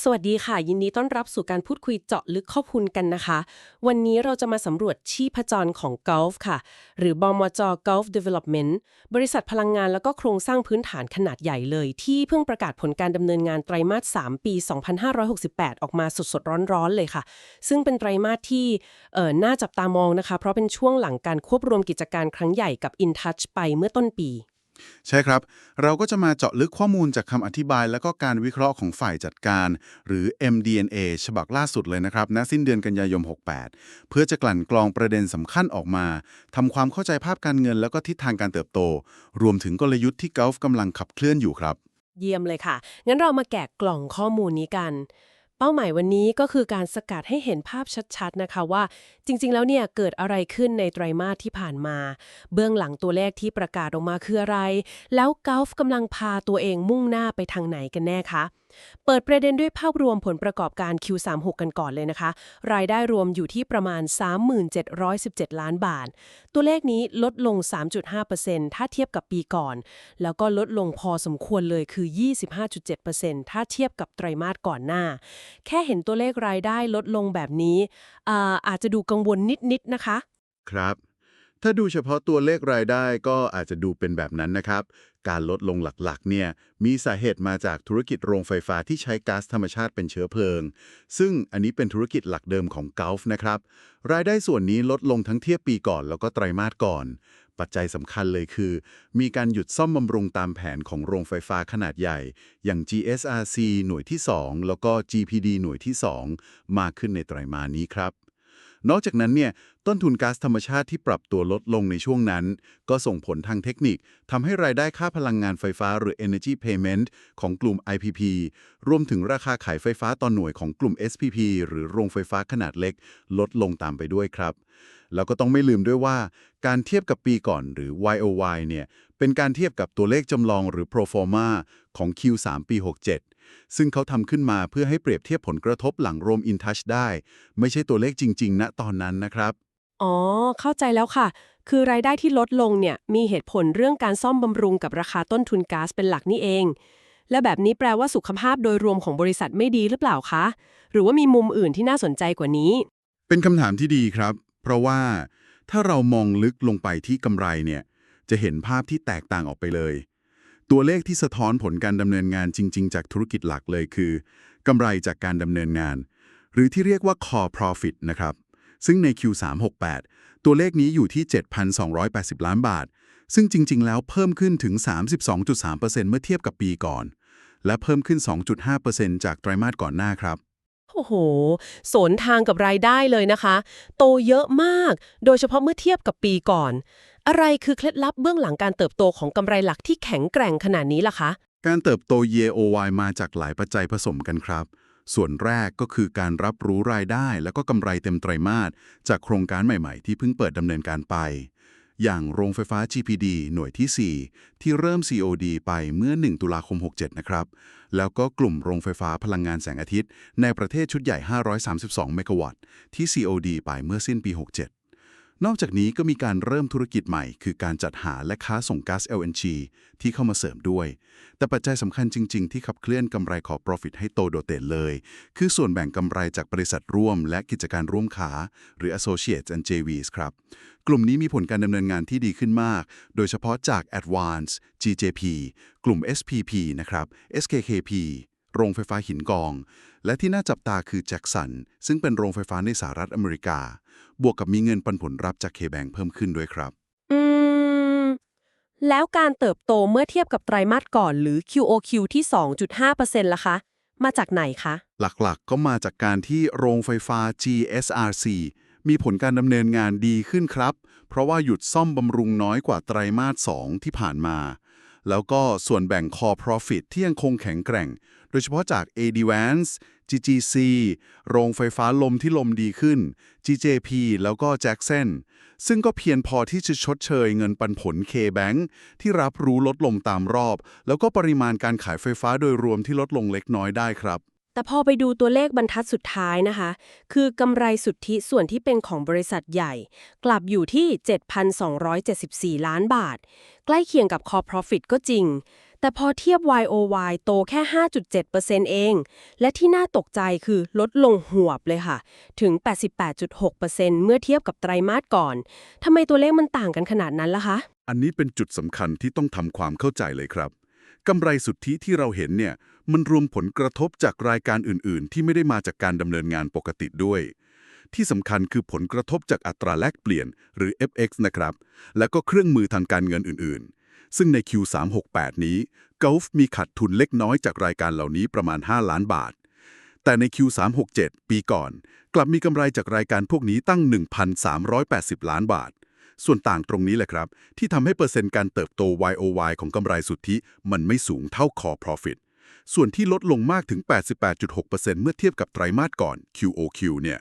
สวัสดีค่ะ ยินดีต้อนรับสู่การพูดคุยเจาะลึกข้อมูลกันนะคะ วันนี้เราจะมาสำรวจชีพจรของ Gulf ค่ะ หรือบอมจ Gulf Development บริษัทพลังงานแล้วก็โครงสร้างพื้นฐานขนาดใหญ่เลย ที่เพิ่งประกาศผลการดำเนินงานไตรมาส 3 ปี 2568 ออกมาสดๆ ร้อนๆ เลยค่ะ ซึ่งเป็นไตรมาสที่เอ่อน่าจับตามองนะคะ เพราะเป็นช่วงหลังการควบรวมกิจการครั้งใหญ่กับ InTouch ไปเมื่อต้นปี ใช่ครับ เราก็จะมาเจาะลึกข้อมูลจากคำอธิบายแล้วก็การวิเคราะห์ของฝ่ายจัดการ หรือ MDNA ฉบับล่าสุดเลยนะครับ ณ สิ้นเดือนกันยายน 68 เพื่อจะกลั่นกรองประเด็นสำคัญออกมา ทำความเข้าใจภาพการเงินแล้วก็ทิศทางการเติบโต รวมถึงกลยุทธ์ที่ก u ฟกำลังขับเคลื่อนอยู่ครับ เยี่ยมเลยค่ะ งั้นเรามาแกะกล่องข้อมูลนี้กัน เป้าหมายวันนี้ก็คือการสกัดให้เห็นภาพชัดๆนะคะว่า จริงๆ แล้วเนี่ยเกิดอะไรขึ้นในไตรมาสที่ผ่านมา เบื้องหลังตัวเลขที่ประกาศออกมาคืออะไร แล้วก u ฟกำลังพาตัวเองมุ่งหน้าไปทางไหนกันแน่คะ เปิดประเด็นด้วยภาพรวมผลประกอบการ Q36 กันก่อนเลยนะคะ รายได้รวมอยู่ที่ประมาณ 3717 ล้านบาท ตัวเลขนี้ลดลง 3.5%ถ้าเทียบกับปีก่อน แล้วก็ลดลงพอสมควรเลยคือ 25.7%ถ้าเทียบกับไตรมาสก่อนหน้า แค่เห็นตัวเลขรายได้ลดลงแบบนี้อ่าอาจจะดูกังวลนิดๆนะคะ ครับ ถ้าดูเฉพาะตัวเลขรายได้ก็อาจจะดูเป็นแบบนั้นนะครับ การลดลงหลักๆเนี่ยมีสาเหตุมาจากธุรกิจโรงไฟฟ้าที่ใช้ก๊าซธรรมชาติเป็นเชื้อเพลิง ซึ่งอันนี้เป็นธุรกิจหลักเดิมของ Gulf นะครับ รายได้ส่วนนี้ลดลงทั้งเทียบปีก่อนแล้วก็ไตรมาสก่อน ปัจจัยสำคัญเลยคือ มีการหยุดซ่อมบำรุงตามแผนของโรงไฟฟ้าขนาดใหญ่ อย่าง GSRC หน่วยที่ 2 แล้วก็ GPD หน่วยที่ 2 มากขึ้นในไตรมาสนี้ครับนอกจากนั้นเนี่ย ต้นทุนก๊าซธรรมชาติที่ปรับตัวลดลงในช่วงนั้น ก็ส่งผลทางเทคนิคทำให้รายได้ค่าพลังงานไฟฟ้าหรือ Energy Payment ของกลุ่ม IPP รวมถึงราคาขายไฟฟ้าต่อหน่วยของกลุ่ม SPP หรือโรงไฟฟ้าขนาดเล็ก ลดลงตามไปด้วยครับ แล้วก็ต้องไม่ลืมด้วยว่า การเทียบกับปีก่อนหรือ YOY เนี่ยเป็นการเทียบกับตัวเลขจำลองหรือ Pro forma ของ Q3 ปี 67ซึ่งเขาทำขึ้นมาเพื่อให้เปรียบเทียบผลกระทบหลังโรม InTouch ได้ ไม่ใช่ตัวเลขจริง ๆ ณตอนนั้นนะครับ อ๋อ เข้าใจแล้วค่ะ คือรายได้ที่ลดลงเนี่ยมีเหตุผลเรื่องการซ่อมบำรุงกับราคาต้นทุนก๊าซเป็นหลักนี่เอง และแบบนี้แปลว่าสุขภาพโดยรวมของบริษัทไม่ดีหรือเปล่าคะ หรือว่ามีมุมอื่นที่น่าสนใจกว่านี้ เป็นคำถามที่ดีครับ เพราะว่าถ้าเรามองลึกลงไปที่กำไรเนี่ยจะเห็นภาพที่แตกต่างออกไปเลย ตัวเลขที่สะท้อนผลการดำเนินงานจริง ๆ จากธุรกิจหลักเลยคือกำไรจากการดำเนินงาน หรือที่เรียกว่า core profit นะครับ ซึ่งใน Q368 ตัวเลขนี้อยู่ที่ 7,280 ล้านบาท ซึ่งจริง ๆ แล้วเพิ่มขึ้นถึง 32.3%เมื่อเทียบกับปีก่อน และเพิ่มขึ้น 2.5%จากไตรมาสก่อนหน้าครับ โอ้โหสวนทางกับรายได้เลยนะคะ โตเยอะมาก โดยเฉพาะเมื่อเทียบกับปีก่อน อะไรคือเคล็ดลับเบื้องหลังการเติบโตของกำไรหลักที่แข็งแกร่งขนาดนี้ล่ะคะ การเติบโต year-over-year มาจากหลายปัจจัยผสมกันครับ ส่วนแรกก็คือการรับรู้รายได้และก็กำไรเต็มไตรมาสจากโครงการใหม่ๆ ที่เพิ่งเปิดดำเนินการไป อย่างโรงไฟฟ้า GPD หน่วยที่ 4 ที่เริ่ม COD ไปเมื่อ 1 ตุลาคม 67 นะครับ แล้วก็กลุ่มโรงไฟฟ้าพลังงานแสงอาทิตย์ ในประเทศชุดใหญ่ 532 เมกะวัตต์ที่ COD ไปเมื่อสิ้นปี 67 นอกจากนี้ก็มีการเริ่มธุรกิจใหม่ คือการจัดหาและค้าส่งก๊าซ LNG ที่เข้ามาเสริมด้วย แต่ปัจจัยสำคัญจริง ๆ ที่ขับเคลื่อนกำไรของ Profit ให้โตโดดเด่นเลย คือส่วนแบ่งกำไรจากบริษัทร่วม และกิจการร่วมค้า หรือ Associates and JVs ครับ กลุ่มนี้มีผลการดำเนินงานที่ดีขึ้นมาก โดยเฉพาะจาก Advance GJP กลุ่ม SPP นะครับ SKKP โรงไฟฟ้าหินกอง และที่น่าจับตาคือแจ็คสัน ซึ่งเป็นโรงไฟฟ้าในสหรัฐอเมริกา บวกกับมีเงินปันผลรับจากเคแบงเพิ่มขึ้นด้วยครับ อืม แล้วการเติบโตเมื่อเทียบกับไตรมาสก่อนหรือ QOQ ที่ 2.5%ล่ะคะ มาจากไหนคะ หลักๆ ก็มาจากการที่โรงไฟฟ้า GSRC มีผลการดำเนินงานดีขึ้นครับ เพราะว่าหยุดซ่อมบำรุงน้อยกว่าไตรมาส 2 ที่ผ่านมา แล้วก็ส่วนแบ่ง Core Profit ที่ยังคงแข็งแกร่ง โดยเฉพาะจาก ADVANCE GGC โรงไฟฟ้าลมที่ลมดีขึ้น GJP แล้วก็ Jackson ซึ่งก็เพียงพอที่จะชดเชยเงินปันผล K-Bank ที่รับรู้ลดลงตามรอบ แล้วก็ปริมาณการขายไฟฟ้าโดยรวมที่ลดลงเล็กน้อยได้ครับ แต่พอไปดูตัวเลขบรรทัดสุดท้ายนะคะ คือกำไรสุทธิส่วนที่เป็นของบริษัทใหญ่ กลับอยู่ที่ 7,274 ล้านบาท ใกล้เคียงกับ Core Profit ก็จริง แต่พอเทียบ YOY โตแค่ 5.7%เอง และที่น่าตกใจคือลดลงหวบเลยค่ะ ถึง 88.6%เมื่อเทียบกับไตรมาสก่อน ทำไมตัวเลขมันต่างกันขนาดนั้นล่ะคะ อันนี้เป็นจุดสำคัญที่ต้องทำความเข้าใจเลยครับ กำไรสุทธิที่เราเห็นเนี่ยมันรวมผลกระทบจากรายการอื่น ๆ ที่ไม่ได้มาจากการดำเนินงานปกติด้วย ที่สำคัญคือผลกระทบจากอัตราแลกเปลี่ยนหรือ FX นะครับ แล้วก็เครื่องมือทางการเงินอื่น ๆ ซึ่งใน Q368 นี้ Gulf มีขาดทุนเล็กน้อยจากรายการเหล่านี้ประมาณ 5 ล้านบาท แต่ใน Q367 ปีก่อน กลับมีกำไรจากรายการพวกนี้ตั้ง 1,380 ล้านบาท ส่วนต่างตรงนี้แหละครับ ที่ทำให้เปอร์เซ็นต์การเติบโต YOY ของกำไรสุทธิมันไม่สูงเท่า Core Profit ส่วนที่ลดลงมากถึง 88.6%เมื่อเทียบกับไตรมาสก่อน QOQ เนี่ย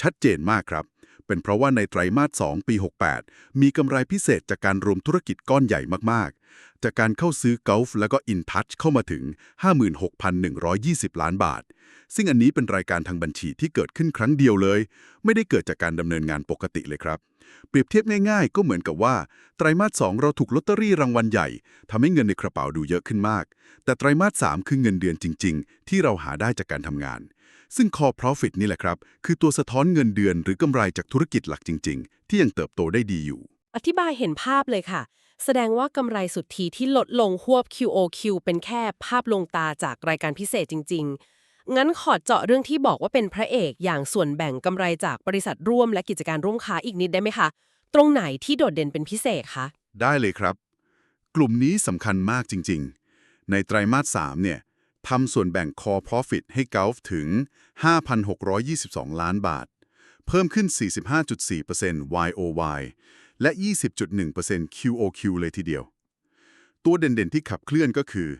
ชัดเจนมากครับ เป็นเพราะว่าในไตรมาส 2 ปี 68 มีกำไรพิเศษจากการรวมธุรกิจก้อนใหญ่มาก จากการเข้าซื้อ Gulf แล้วก็ InTouch เข้ามาถึง 56,120 ล้านบาท ซึ่งอันนี้เป็นรายการทางบัญชีที่เกิดขึ้นครั้งเดียวเลย ไม่ได้เกิดจากการดำเนินงานปกติเลยครับ เปรียบเทียบง่ายๆ ก็เหมือนกับว่า ไตรมาส 2 เราถูกลอตเตอรี่รางวัลใหญ่ทำให้เงินในกระเป๋าดูเยอะขึ้นมาก แต่ไตรมาส 3 คือเงินเดือนจริง ๆ ที่เราหาได้จากการทำงาน ซึ่ง Core Profit นี่แหละครับ คือตัวสะท้อนเงินเดือนหรือกำไรจากธุรกิจหลักจริง ๆ ที่ยังเติบโตได้ดีอยู่ อธิบายเห็นภาพเลยค่ะ แสดงว่ากำไรสุทธิที่ลดลงหวบ QOQ เป็นแค่ภาพลงตาจากรายการพิเศษจริง ๆ งั้นขอเจาะเรื่องที่บอกว่าเป็นพระเอกอย่างส่วนแบ่งกำไรจากบริษัทร่วมและกิจการร่วมค้าอีกนิดได้ไหมคะ ตรงไหนที่โดดเด่นเป็นพิเศษคะ ได้เลยครับ กลุ่มนี้สำคัญมากจริง ๆ ในไตรมาส 3 เนี่ยทำส่วนแบ่ง Core Profit ให้ Gulf ถึง 5,622 ล้านบาท เพิ่มขึ้น 45.4% YOY และ 20.1% QOQ เลยทีเดียว ตัวเด่นๆที่ขับเคลื่อนก็คือ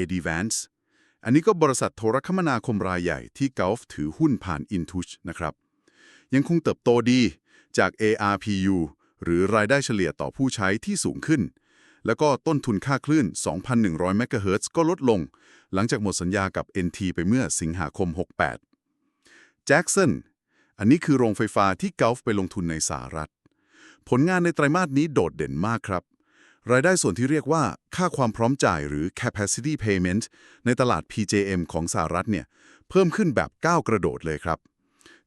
Advance อันนี้ก็บริษัทโทรคมนาคมรายใหญ่ที่ Gulf ถือหุ้นผ่าน Intouch นะครับ ยังคงเติบโตดีจาก ARPU หรือรายได้เฉลี่ยต่อผู้ใช้ที่สูงขึ้น แล้วก็ต้นทุนค่าคลื่น 2,100เมกะเฮิรตซ์ก็ลดลง หลังจากหมดสัญญากับ NT ไปเมื่อสิงหาคม 68 Jackson อันนี้คือโรงไฟฟ้าที่ Gulf ไปลงทุนในสหรัฐ ผลงานในไตรมาสนี้โดดเด่นมากครับ รายได้ส่วนที่เรียกว่าค่าความพร้อมจ่ายหรือ capacity payment ในตลาด PJM ของสหรัฐเนี่ยเพิ่มขึ้นแบบก้าวกระโดดเลยครับ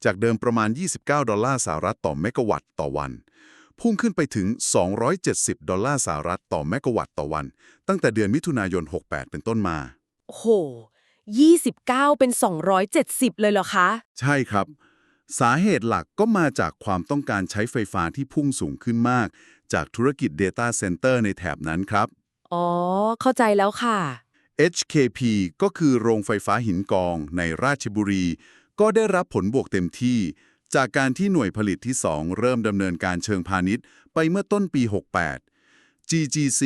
จากเดิมประมาณ 29 ดอลลาร์สหรัฐต่อเมกะวัตต์ต่อวัน พุ่งขึ้นไปถึง 270 ดอลลาร์สหรัฐต่อเมกะวัตต์ต่อวัน ตั้งแต่เดือนมิถุนายน 68 เป็นต้นมาโอ้โห29 เป็น 270 เลยเหรอคะ ใช่ครับ สาเหตุหลักก็มาจากความต้องการใช้ไฟฟ้าที่พุ่งสูงขึ้นมาก จากธุรกิจ Data Center ในแถบนั้นครับ อ๋อ เข้าใจแล้วค่ะ HKP ก็คือโรงไฟฟ้าหินกองในราชบุรี ก็ได้รับผลบวกเต็มที่ จากการที่หน่วยผลิตที่ 2 เริ่มดำเนินการเชิงพาณิชย์ ไปเมื่อต้นปี 68 GGC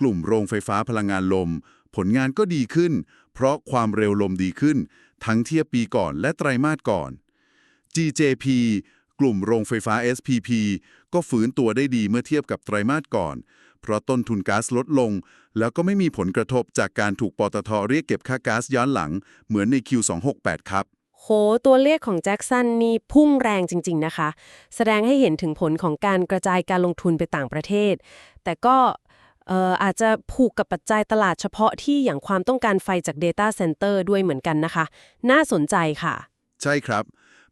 กลุ่มโรงไฟฟ้าพลังงานลม ผลงานก็ดีขึ้น เพราะความเร็วลมดีขึ้น ทั้งเทียบปีก่อนและไตรมาสก่อน GJP กลุ่มโรงไฟฟ้า SPP ก็ฝืนตัวได้ดีเมื่อเทียบกับไตรมาสก่อน เพราะต้นทุนก๊าซลดลง แล้วก็ไม่มีผลกระทบจากการถูกปตทเรียกเก็บค่าก๊าซย้อนหลัง เหมือนใน Q268 ครับ โห ตัวเลขของแจ็คสันนี่พุ่งแรงจริง ๆ นะคะ แสดงให้เห็นถึงผลของการกระจายการลงทุนไปต่างประเทศ แต่ก็เอ่ออาจจะผูกกับปัจจัยตลาดเฉพาะที่อย่างความต้องการไฟจาก Data Center ด้วยเหมือนกันนะคะ น่าสนใจค่ะ ใช่ครับ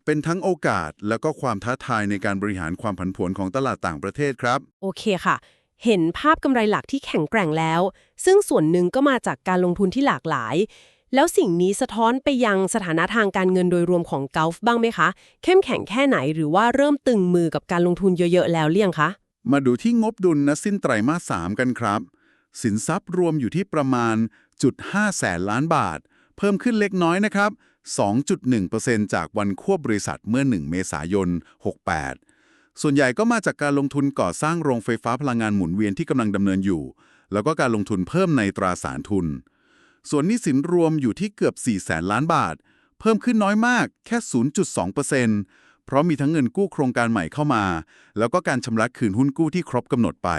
เป็นทั้งโอกาสแล้วก็ความท้าทายในการบริหารความผันผวนของตลาดต่างประเทศครับ โอเคค่ะ เห็นภาพกำไรหลักที่แข็งแกร่งแล้ว ซึ่งส่วนหนึ่งก็มาจากการลงทุนที่หลากหลาย แล้วสิ่งนี้สะท้อนไปยังสถานะทางการเงินโดยรวมของก u ลฟบ้างไหมคะ เข้มแข็งแค่ไหนหรือว่าเริ่มตึงมือกับการลงทุนเยอะๆแล้วเลี่ยงคะ มาดูที่งบดุลนสิ้นไตรมาส 3 กันครับ สินทรัพย์รวมอยู่ที่ประมาณจุด5แสนล้านบาท เพิ่มขึ้นเล็กน้อยนะครับ 2.1%จากวันควบบริษัทเมื่อ 1 เมษายน 68 ส่วนใหญ่ก็มาจากการลงทุนก่อสร้างโรงไฟฟ้าพลังงานหมุนเวียนที่กำลังดำเนินอยู่ แล้วก็การลงทุนเพิ่มในตราสารทุน ส่วนหนี้สินรวมอยู่ที่เกือบ 4 แสนล้านบาท เพิ่มขึ้นน้อยมากแค่ 0.2%เพราะมีทั้งเงินกู้โครงการใหม่เข้ามา แล้วก็การชำระคืนหุ้นกู้ที่ครบกำหนดไป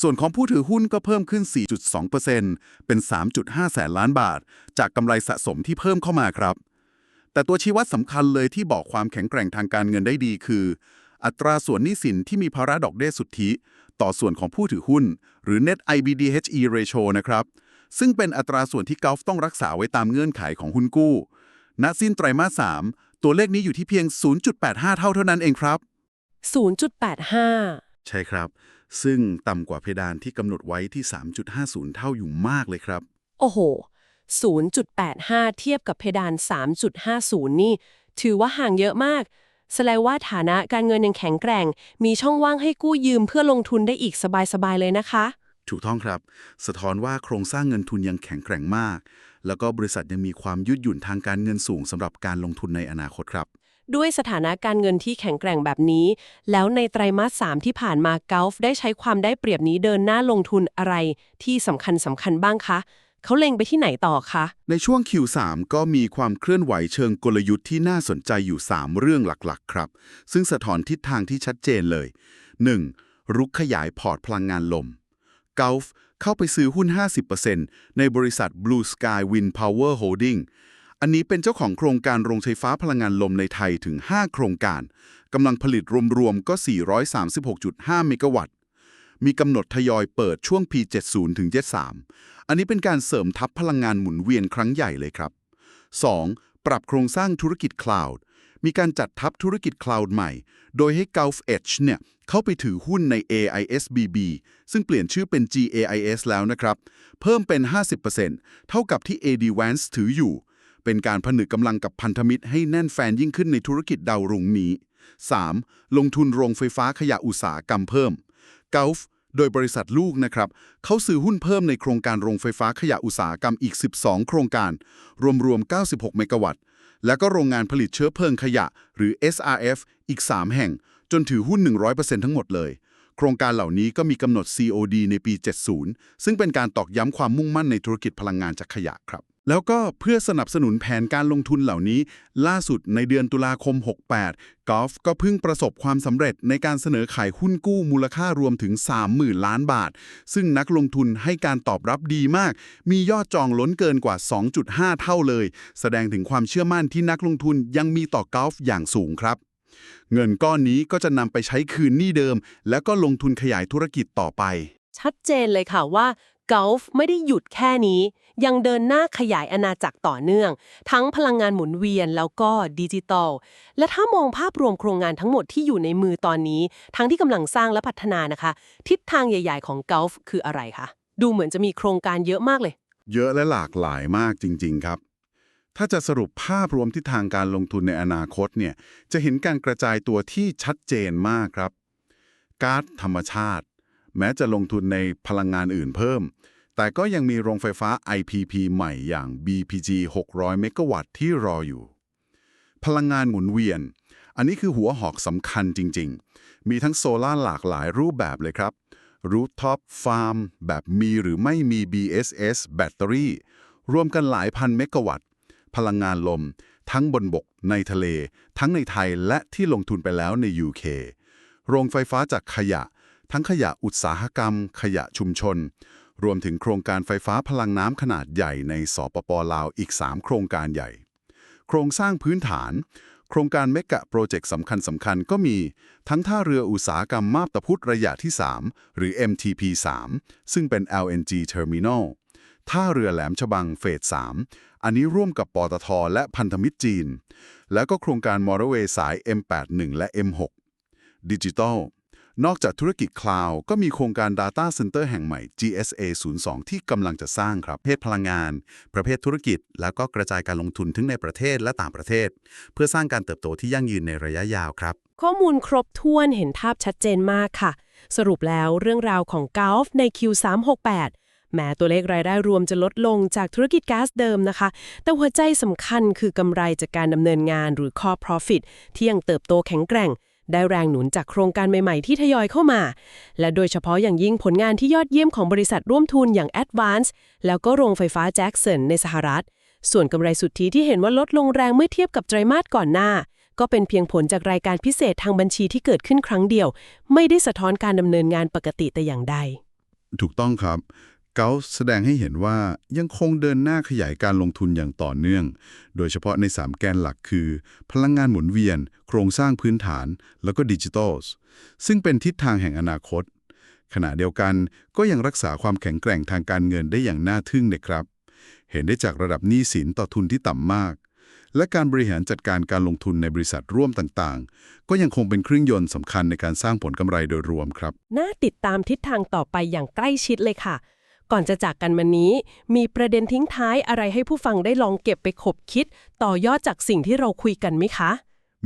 ส่วนของผู้ถือหุ้นก็เพิ่มขึ้น 4.2%เป็น 3.5 แสนล้านบาท จากกำไรสะสมที่เพิ่มเข้ามาครับ แต่ตัวชี้วัดสำคัญเลยที่บอกความแข็งแกร่งทางการเงินได้ดีคือ อัตราส่วนหนี้สินที่มีภาระดอกเบี้ยสุทธิ ต่อส่วนของผู้ถือหุ้น หรือ net IBDHE ratio นะครับ ซึ่งเป็นอัตราส่วนที่กอล์ฟต้องรักษาไว้ตามเงื่อนไขของหุ้นกู้ ณ สิ้นไตรมาส 3 ตัวเลขนี้อยู่ที่เพียง 0.85 เท่าเท่านั้นเองครับ0.85 ใช่ครับ ซึ่งต่ำกว่าเพดานที่กำหนดไว้ที่ 3.50 เท่าอยู่มากเลยครับ โอ้โห 0.85 เทียบกับเพดาน 3.50 นี่ ถือว่าห่างเยอะมาก แสดงว่าฐานะการเงินยังแข็งแกร่ง มีช่องว่างให้กู้ยืมเพื่อลงทุนได้อีกสบายๆเลยนะคะ ถูกต้องครับ สะท้อนว่าโครงสร้างเงินทุนยังแข็งแกร่งมาก แล้วก็บริษัทยังมีความยืดหยุ่นทางการเงินสูงสำหรับการลงทุนในอนาคตครับ ด้วยสถานะการเงินที่แข็งแกร่งแบบนี้ แล้วในไตรมาส 3 ที่ผ่านมาเกลฟได้ใช้ความได้เปรียบนี้เดินหน้าลงทุนอะไรที่สำคัญสำคัญบ้างคะ เขาเล็งไปที่ไหนต่อคะ ในช่วง Q3 ก็มีความเคลื่อนไหวเชิงกลยุทธ์ที่น่าสนใจอยู่ 3 เรื่องหลักๆ ครับ ซึ่งสะท้อนทิศทางที่ชัดเจนเลย 1. รุกขยายพอร์ตพลังงานลม Gulf เข้าไปซื้อหุ้น 50%ในบริษัท Blue Sky Wind Power Holding อันนี้เป็นเจ้าของโครงการโรงไฟฟ้าพลังงานลมในไทยถึง 5 โครงการกำลังผลิตรวมๆก็ 436.5 เมกะวัตต์ มีกำหนดทยอยเปิดช่วง P70 ถึง 73 อันนี้เป็นการเสริมทัพพลังงานหมุนเวียนครั้งใหญ่เลยครับ 2. ปรับโครงสร้างธุรกิจคลาวด์มีการจัดทัพธุรกิจคลาวด์ใหม่ โดยให้ Gulf Edge เนี่ยเข้าไปถือหุ้นใน AISBB ซึ่งเปลี่ยนชื่อเป็น GAIS แล้วนะครับ เพิ่มเป็น 50%เท่ากับที่ AD Vance ถืออยู่ เป็นการผนึกกำลังกับพันธมิตรให้แน่นแฟนยิ่งขึ้นในธุรกิจดาวรุ่งนี้ 3. ลงทุนโรงไฟฟ้าขยะอุตสาหกรรมเพิ่ม Gulf โดยบริษัทลูกนะครับ เขาซื้อหุ้นเพิ่มในโครงการโรงไฟฟ้าขยะอุตสาหกรรมอีก 12 โครงการ รวมๆ 96 เมกะวัตต์ แล้วก็โรงงานผลิตเชื้อเพลิงขยะ หรือ SRF อีก 3 แห่ง จนถือหุ้น 100%ทั้งหมดเลย โครงการเหล่านี้ก็มีกำหนด COD ในปี 70 ซึ่งเป็นการตอกย้ำความมุ่งมั่นในธุรกิจพลังงานจากขยะครับ แล้วก็เพื่อสนับสนุนแผนการลงทุนเหล่านี้ ล่าสุดในเดือนตุลาคม 68 กอล์ฟก็เพิ่งประสบความสำเร็จในการเสนอขายหุ้นกู้มูลค่ารวมถึง 30,000 ล้านบาท ซึ่งนักลงทุนให้การตอบรับดีมาก มียอดจองล้นเกินกว่า 2.5 เท่าเลย แสดงถึงความเชื่อมั่นที่นักลงทุนยังมีต่อกอล์ฟอย่างสูงครับ เงินก้อนนี้ก็จะนำไปใช้คืนหนี้เดิม แล้วก็ลงทุนขยายธุรกิจต่อไป ชัดเจนเลยค่ะว่า Gulf ไม่ได้หยุดแค่นี้ ยังเดินหน้าขยายอาณาจักรต่อเนื่อง ทั้งพลังงานหมุนเวียนแล้วก็ดิจิตอล และถ้ามองภาพรวมโครงงานทั้งหมดที่อยู่ในมือตอนนี้ ทั้งที่กำลังสร้างและพัฒนานะคะ ทิศทางใหญ่ๆของ Gulf คืออะไรคะ ดูเหมือนจะมีโครงการเยอะมากเลย เยอะและหลากหลายมากจริง ๆ ครับถ้าจะสรุปภาพรวมทิศทางการลงทุนในอนาคตเนี่ย จะเห็นการกระจายตัวที่ชัดเจนมากครับ ก๊าซธรรมชาติ แม้จะลงทุนในพลังงานอื่นเพิ่ม แต่ก็ยังมีโรงไฟฟ้า IPP ใหม่อย่าง BPG 600 เมกะวัตต์ที่รออยู่ พลังงานหมุนเวียน อันนี้คือหัวหอกสำคัญจริง ๆ มีทั้งโซลาร์หลากหลายรูปแบบเลยครับรูทท็อปฟาร์มแบบมีหรือไม่มี BSS แบตเตอรี่ รวมกันหลายพันเมกะวัตต์ พลังงานลม ทั้งบนบก ในทะเล ทั้งในไทยและที่ลงทุนไปแล้วใน UK โรงไฟฟ้าจากขยะ ทั้งขยะอุตสาหกรรม ขยะชุมชน รวมถึงโครงการไฟฟ้าพลังน้ำขนาดใหญ่ในสปปลาวอีก 3 โครงการใหญ่ โครงสร้างพื้นฐาน โครงการเมกะโปรเจกต์สำคัญสำคัญก็มีทั้งท่าเรืออุตสาหกรรมมาบตาพุธระยะที่ 3 หรือ MTP 3 ซึ่งเป็น LNG Terminal ท่าเรือแหลมฉบังเฟส 3 อันนี้ร่วมกับปตท และพันธมิตรจีน แล้วก็โครงการมอเตอร์เวย์สาย M81 และ M6 ดิจิทัล นอกจากธุรกิจคลาวด์ก็มีโครงการ Data Center แห่งใหม่ GSA 02 ที่กำลังจะสร้างครับประเภทพลังงาน ประเภทธุรกิจ แล้วก็กระจายการลงทุนทั้งในประเทศและต่างประเทศ เพื่อสร้างการเติบโตที่ยั่งยืนในระยะยาวครับ ข้อมูลครบถ้วนเห็นภาพชัดเจนมากค่ะ สรุปแล้วเรื่องราวของ Gulf ใน Q368 แม้ตัวเลขรายได้รวมจะลดลงจากธุรกิจก๊าซเดิมนะคะ แต่หัวใจสำคัญคือกำไรจากการดำเนินงานหรือ core profit ที่ยังเติบโตแข็งแกร่ง ได้แรงหนุนจากโครงการใหม่ๆที่ทยอยเข้ามา และโดยเฉพาะอย่างยิ่งผลงานที่ยอดเยี่ยมของบริษัทร่วมทุนอย่าง Advance แล้วก็โรงไฟฟ้าแจ็คสันในสหรัฐ ส่วนกำไรสุทธิที่เห็นว่าลดลงแรงเมื่อเทียบกับไตรมาสก่อนหน้า ก็เป็นเพียงผลจากรายการพิเศษทางบัญชีที่เกิดขึ้นครั้งเดียว ไม่ได้สะท้อนการดำเนินงานปกติแต่อย่างใด ถูกต้องครับ เกาแสดงให้เห็นว่ายังคงเดินหน้าขยายการลงทุนอย่างต่อเนื่อง โดยเฉพาะใน 3 แกนหลักคือ พลังงานหมุนเวียน โครงสร้างพื้นฐาน แล้วก็ดิจิทัลซึ่งเป็นทิศทางแห่งอนาคต ขณะเดียวกันก็ยังรักษาความแข็งแกร่งทางการเงินได้อย่างน่าทึ่งนะครับ เห็นได้จากระดับหนี้สินต่อทุนที่ต่ำมาก และการบริหารจัดการการลงทุนในบริษัทร่วมต่างๆ ก็ยังคงเป็นเครื่องยนต์สำคัญในการสร้างผลกำไรโดยรวมครับ น่าติดตามทิศทางต่อไปอย่างใกล้ชิดเลยค่ะ ก่อนจะจากกันวันนี้ มีประเด็นทิ้งท้ายอะไรให้ผู้ฟังได้ลองเก็บไปขบคิด ต่อยอดจากสิ่งที่เราคุยกันไหมคะ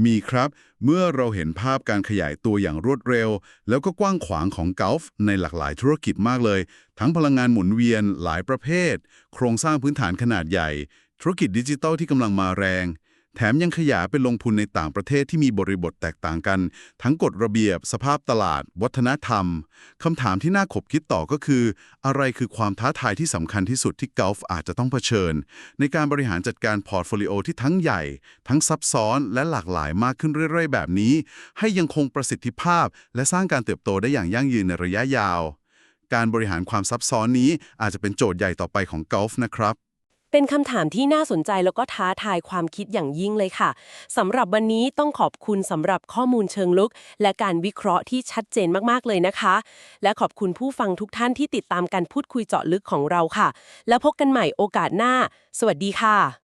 มีครับ เมื่อเราเห็นภาพการขยายตัวอย่างรวดเร็ว แล้วก็กว้างขวางของกอล์ฟในหลากหลายธุรกิจมากเลย ทั้งพลังงานหมุนเวียนหลายประเภท โครงสร้างพื้นฐานขนาดใหญ่ ธุรกิจดิจิทัลที่กำลังมาแรง แถมยังขยายไปลงทุนในต่างประเทศที่มีบริบทแตกต่างกัน ทั้งกฎระเบียบ สภาพตลาด วัฒนธรรม คำถามที่น่าขบคิดต่อก็คือ อะไรคือความท้าทายที่สำคัญที่สุดที่กอล์ฟอาจจะต้องเผชิญ ในการบริหารจัดการพอร์ตโฟลิโอที่ทั้งใหญ่ ทั้งซับซ้อนและหลากหลายมากขึ้นเรื่อยๆ แบบนี้ ให้ยังคงประสิทธิภาพ และสร้างการเติบโตได้อย่างยั่งยืนในระยะยาว การบริหารความซับซ้อนนี้อาจจะเป็นโจทย์ใหญ่ต่อไปของกอล์ฟนะครับ เป็นคำถามที่น่าสนใจแล้วก็ท้าทายความคิดอย่างยิ่งเลยค่ะสำหรับวันนี้ต้องขอบคุณสำหรับข้อมูลเชิงลึก และการวิเคราะห์ที่ชัดเจนมากๆเลยนะคะ และขอบคุณผู้ฟังทุกท่านที่ติดตามการพูดคุยเจาะลึกของเราค่ะ แล้วพบกันใหม่โอกาสหน้า สวัสดีค่ะ